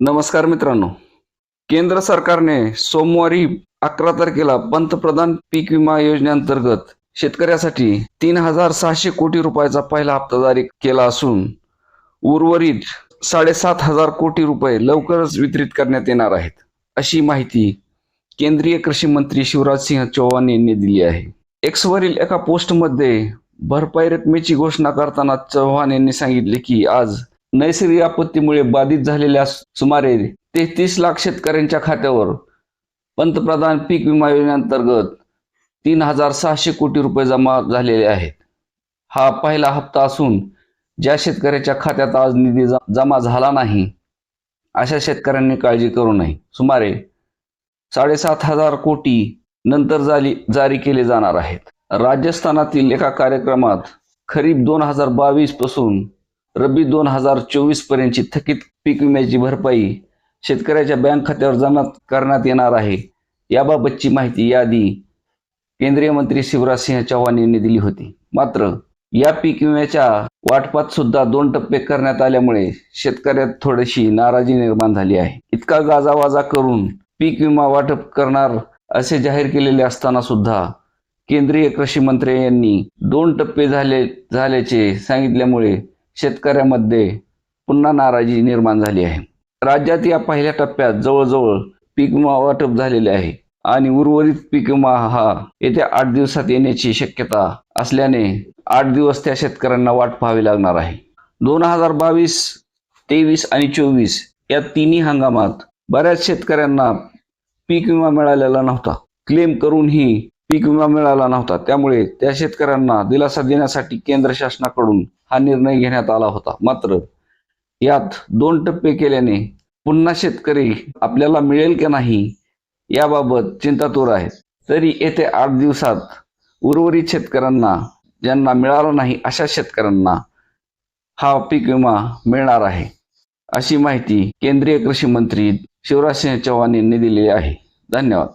नमस्कार मित्रांनो. केंद्र सरकारने सोमवारी अकरा तारखेला पंतप्रधान पीक विमा योजनेअंतर्गत शेतकऱ्यासाठी तीन हजार सहाशे कोटी रुपयाचा पहिला हप्ता जारी केला असून उर्वरित साडेसात हजार कोटी रुपये लवकरच वितरित करण्यात येणार आहेत अशी माहिती केंद्रीय कृषी मंत्री शिवराज सिंह चौहान यांनी दिली आहे. एक्सवरील एका पोस्टमध्ये भरपाई रकमेची घोषणा करताना चव्हाण यांनी सांगितले की आज नैसर्गिक आपत्तीमुळे बाधित झालेल्या सुमारे तेहतीस लाख शेतकऱ्यांच्या खात्यावर पंतप्रधान पीक विमा योजनेअंतर्गत तीन हजार सहाशे कोटी रुपये जमा झालेले आहेत. हा पहिला हप्ता असून ज्या शेतकऱ्याच्या खात्यात आज निधी जमा झाला नाही अशा शेतकऱ्यांनी काळजी करू नये. सुमारे साडेसात हजार कोटी नंतर जाली जारी केले जाणार आहेत. राजस्थानातील एका कार्यक्रमात खरीप दोन हजार बावीसपासून रब्बी दोन हजार चोवीस पर्यंतची थकीत पीक विम्याची भरपाई शेतकऱ्याच्या बँक खात्यावर जमा करण्यात येणार आहे. याबाबतची माहिती यादी केंद्रीय मंत्री शिवराज सिंह चौहान यांनी दिली होती. मात्र या पीक विम्याच्या वाटपात सुद्धा दोन टप्पे करण्यात आल्यामुळे शेतकऱ्यात थोडीशी नाराजी निर्माण झाली आहे. इतका गाजावाजा करून पीक विमा वाटप करणार असे जाहीर केलेले असताना सुद्धा केंद्रीय कृषी मंत्री यांनी दोन टप्पे झाले झाल्याचे सांगितल्यामुळे शेतकऱ्यामध्ये पुन्हा नाराजी निर्माण झाली आहे. राज्यात या पहिल्या टप्प्यात जवळजवळ पीक विमा वाटप झालेले आहे आणि उर्वरित पीक विमा हा येत्या आठ दिवसात येण्याची शक्यता असल्याने आठ दिवस त्या शेतकऱ्यांना वाट पाहावी लागणार आहे. दोन हजार बावीस तेवीस आणि चोवीस या तिन्ही हंगामात बऱ्याच शेतकऱ्यांना पीक विमा मिळालेला नव्हता. क्लेम करूनही पीक विमा मिळाला नव्हता. त्यामुळे त्या शेतकऱ्यांना दिलासा देण्यासाठी केंद्र शासनाकडून हा निर्णय घेण्यात आला होता. मात्र यात दोन टप्पे केल्याने पुन्हा शेतकरी आपल्याला मिळेल की नाही याबाबत चिंतातूर आहेत. तरी येत्या आठ दिवसात उर्वरित शेतकऱ्यांना ज्यांना मिळाला नाही अशा शेतकऱ्यांना हा पीक विमा मिळणार आहे. अशी माहिती केंद्रीय कृषी मंत्री शिवराज सिंह चौहान यांनी दिलेली आहे. धन्यवाद.